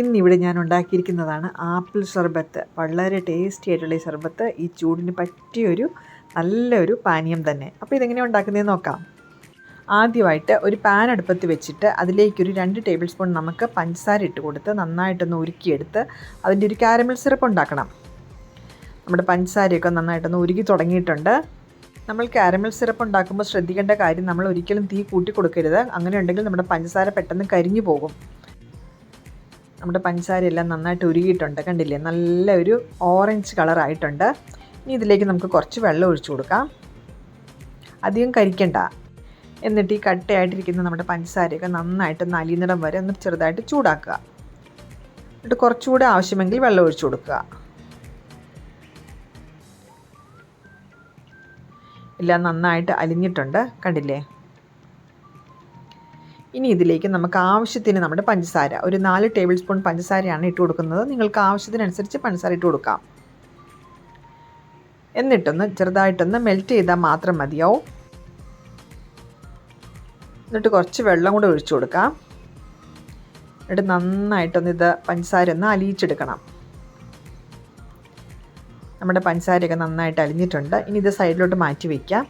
ഇന്നിവിടെ ഞാൻ ഉണ്ടാക്കിയിരിക്കുന്നതാണ് ആപ്പിൾ ഷർബത്ത് വളരെ ടേസ്റ്റി ആയിട്ടുള്ള ഈ ഷർബത്ത് ഈ ചൂടിന് പറ്റിയൊരു നല്ലൊരു പാനീയം തന്നെ. അപ്പോൾ ഇതെങ്ങനെയാണ് ഉണ്ടാക്കുന്നതെന്ന് നോക്കാം. ആദ്യമായിട്ട് ഒരു പാൻ അടുപ്പത്ത് വെച്ചിട്ട് അതിലേക്കൊരു രണ്ട് ടേബിൾ സ്പൂൺ നമുക്ക് പഞ്ചസാര ഇട്ട് കൊടുത്ത് നന്നായിട്ടൊന്ന് ഉരുക്കിയെടുത്ത് അതിന്റെ ഒരു കാരമൽ സിറപ്പ് ഉണ്ടാക്കണം. നമ്മുടെ പഞ്ചസാരയൊക്കെ നന്നായിട്ടൊന്ന് ഉരുക്കി തുടങ്ങിയിട്ടുണ്ട്. നമ്മൾ കാരമൽ സിറപ്പ് ഉണ്ടാക്കുമ്പോൾ ശ്രദ്ധിക്കേണ്ട കാര്യം നമ്മൾ ഒരിക്കലും തീ കൂട്ടി കൊടുക്കരുത്. അങ്ങനെ ഉണ്ടെങ്കിൽ നമ്മുടെ പഞ്ചസാര പെട്ടെന്ന് കരിഞ്ഞു പോകും. നമ്മുടെ പഞ്ചസാരയെല്ലാം നന്നായിട്ട് ഉരുകിയിട്ടുണ്ട്. കണ്ടില്ലേ? നല്ല ഒരു ഓറഞ്ച് കളറായിട്ടുണ്ട് ഇനി ഇതിലേക്ക് നമുക്ക് കുറച്ച് വെള്ളം ഒഴിച്ചു കൊടുക്കാം. അധികം കരിക്കണ്ട. എന്നിട്ട് ഈ കട്ടയായിട്ടിരിക്കുന്ന നമ്മുടെ പഞ്ചസാരയൊക്കെ നന്നായിട്ട് നലിനിടം വരെ ഒന്ന് ചെറുതായിട്ട് ചൂടാക്കുക. എന്നിട്ട് കുറച്ചുകൂടെ ആവശ്യമെങ്കിൽ വെള്ളം ഒഴിച്ചു കൊടുക്കുക. എല്ലാം നന്നായിട്ട് അലിഞ്ഞിട്ടുണ്ട്. കണ്ടില്ലേ? ഇനി ഇതിലേക്ക് നമുക്ക് ആവശ്യത്തിന് നമ്മുടെ പഞ്ചസാര. ഒരു നാല് ടേബിൾ സ്പൂൺ പഞ്ചസാരയാണ് ഇട്ട് കൊടുക്കുന്നത്. നിങ്ങൾക്ക് ആവശ്യത്തിനനുസരിച്ച് പഞ്ചസാര ഇട്ട് കൊടുക്കാം. എന്നിട്ടൊന്ന് ചെറുതായിട്ടൊന്ന് മെൽറ്റ് ചെയ്താൽ മാത്രം മതിയാവും എന്നിട്ട് കുറച്ച് വെള്ളം കൂടെ ഒഴിച്ചു കൊടുക്കാം. എന്നിട്ട് നന്നായിട്ടൊന്ന് ഇത് പഞ്ചസാര ഒന്ന് അലിയിച്ചെടുക്കണം. നമ്മുടെ പഞ്ചസാരയൊക്കെ നന്നായിട്ട് അലിഞ്ഞിട്ടുണ്ട്. ഇനി ഇത് സൈഡിലോട്ട് മാറ്റി വയ്ക്കാം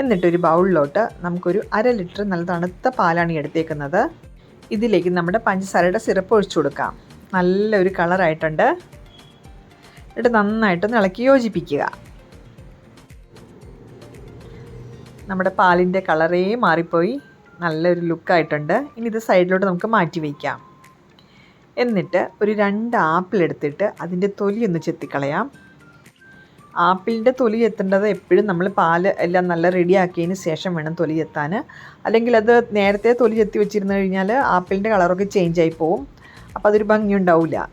എന്നിട്ടൊരു ബൗളിലോട്ട് നമുക്കൊരു അര ലിറ്റർ നല്ല തണുത്ത പാലാണ് എടുത്തേക്കുന്നത്. ഇതിലേക്ക് നമ്മുടെ പഞ്ചസാരയുടെ സിറപ്പ് ഒഴിച്ചു കൊടുക്കാം. നല്ലൊരു കളറായിട്ടുണ്ട് എന്നിട്ട് നന്നായിട്ട് ഇളക്കി യോജിപ്പിക്കുക. നമ്മുടെ പാലിന്റെ കളറേ മാറിപ്പോയി. നല്ലൊരു ലുക്കായിട്ടുണ്ട് ഇനി ഇത് സൈഡിലോട്ട് നമുക്ക് മാറ്റി വയ്ക്കാം എന്നിട്ട് ഒരു രണ്ട് ആപ്പിൾ എടുത്തിട്ട് അതിന്റെ തൊലി ഒന്ന് ചെത്തിക്കളയാം. ആപ്പിളിന്റെ തൊലി എത്തേണ്ടത് എപ്പോഴും നമ്മൾ പാൽ എല്ലാം നല്ല റെഡിയാക്കിയതിന് ശേഷം വേണം തൊലി എത്താൻ. അല്ലെങ്കിൽ അത് നേരത്തെ തൊലി എത്തി വെച്ചിരുന്നു കഴിഞ്ഞാൽ ആപ്പിളിന്റെ കളറൊക്കെ ചേഞ്ച് ആയി പോവും. അപ്പോൾ അതൊരു ഭംഗി ഉണ്ടാവില്ല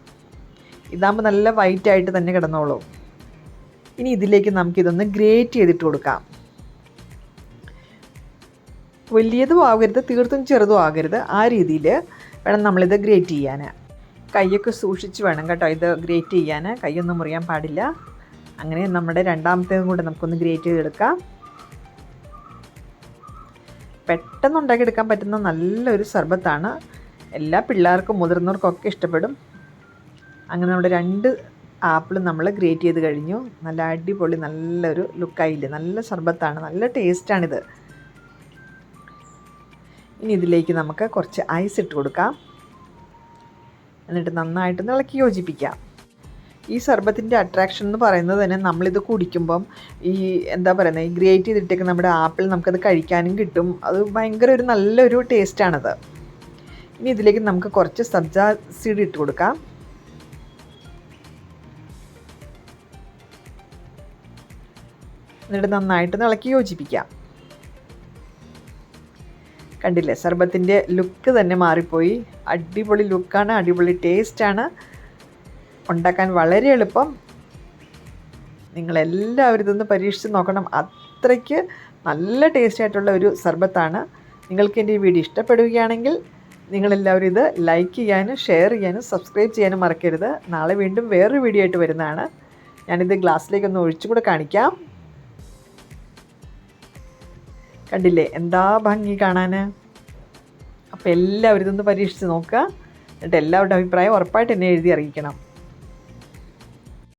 ഇതാകുമ്പോൾ നല്ല വൈറ്റ് ആയിട്ട് തന്നെ കിടന്നോളൂ. ഇനി ഇതിലേക്ക് നമുക്കിതൊന്ന് ഗ്രേറ്റ് ചെയ്തിട്ട് കൊടുക്കാം. വലിയതും ആകരുത് തീർത്തും ചെറുതും ആകരുത്. ആ രീതിയിൽ വേണം നമ്മളിത് ഗ്രേറ്റ് ചെയ്യാൻ. കൈയൊക്കെ സൂക്ഷിച്ച് വേണം കേട്ടോ ഇത് ഗ്രേറ്റ് ചെയ്യാൻ. കൈയൊന്നും മുറിയാൻ പാടില്ല. അങ്ങനെ നമ്മുടെ രണ്ടാമത്തേതും കൂടെ നമുക്കൊന്ന് ഗ്രേറ്റ് ചെയ്തെടുക്കാം. പെട്ടെന്ന് ഉണ്ടാക്കിയെടുക്കാൻ പറ്റുന്ന നല്ലൊരു സർബത്താണ്. എല്ലാ പിള്ളേർക്കും മുതിർന്നവർക്കൊക്കെ ഇഷ്ടപ്പെടും. അങ്ങനെ നമ്മുടെ രണ്ട് ആപ്പിൾ നമ്മൾ ഗ്രേറ്റ് ചെയ്ത് കഴിഞ്ഞു. നല്ല അടിപൊളി നല്ലൊരു ലുക്കായില്ലേ നല്ല സർബത്താണ്. നല്ല ടേസ്റ്റാണിത് ഇനി ഇതിലേക്ക് നമുക്ക് കുറച്ച് ഐസ് ഇട്ട് കൊടുക്കാം. എന്നിട്ട് നന്നായിട്ട് ഇളക്കി യോജിപ്പിക്കാം. ഈ സർബത്തിന്റെ അട്രാക്ഷൻ എന്ന് പറയുന്നത് തന്നെ നമ്മളിത് കുടിക്കുമ്പം ഈ എന്താ പറയുന്നത് ഈ ഗ്രേറ്റ് ചെയ്തിട്ടൊക്കെ നമ്മുടെ ആപ്പിൾ നമുക്കത് കഴിക്കാനും കിട്ടും. അത് ഭയങ്കര ഒരു നല്ലൊരു ടേസ്റ്റാണത് ഇനി ഇതിലേക്ക് നമുക്ക് കുറച്ച് സബ്ജ സീഡ് ഇട്ട് കൊടുക്കാം. എന്നിട്ട് നന്നായിട്ട് ഇളക്കി യോജിപ്പിക്കാം. കണ്ടില്ലേ സർബത്തിന്റെ ലുക്ക് തന്നെ മാറിപ്പോയി. അടിപൊളി ലുക്കാണ് അടിപൊളി ടേസ്റ്റാണ് ഉണ്ടാക്കാൻ വളരെ എളുപ്പം. നിങ്ങളെല്ലാവരും ഇതൊന്ന് പരീക്ഷിച്ച് നോക്കണം. അത്രയ്ക്ക് നല്ല ടേസ്റ്റ് ആയിട്ടുള്ള ഒരു സർബത്താണ്. നിങ്ങൾക്ക് എന്റെ ഈ വീഡിയോ ഇഷ്ടപ്പെടുകയാണെങ്കിൽ നിങ്ങളെല്ലാവരും ഇത് ലൈക്ക് ചെയ്യാനും ഷെയർ ചെയ്യാനും സബ്സ്ക്രൈബ് ചെയ്യാനും മറക്കരുത്. നാളെ വീണ്ടും വേറൊരു വീഡിയോ ആയിട്ട് വരുന്നതാണ്. ഞാനിത് ഗ്ലാസ്സിലേക്കൊന്ന് ഒഴിച്ചു കൂടെ കാണിക്കാം. കണ്ടില്ലേ? എന്താ ഭംഗി കാണാൻ അപ്പോൾ എല്ലാവരും ഇതൊന്ന് പരീക്ഷിച്ച് നോക്കുക. എന്നിട്ട് എല്ലാവരുടെ അഭിപ്രായം ഉറപ്പായിട്ട് എന്നെ എഴുതി അറിയിക്കണം.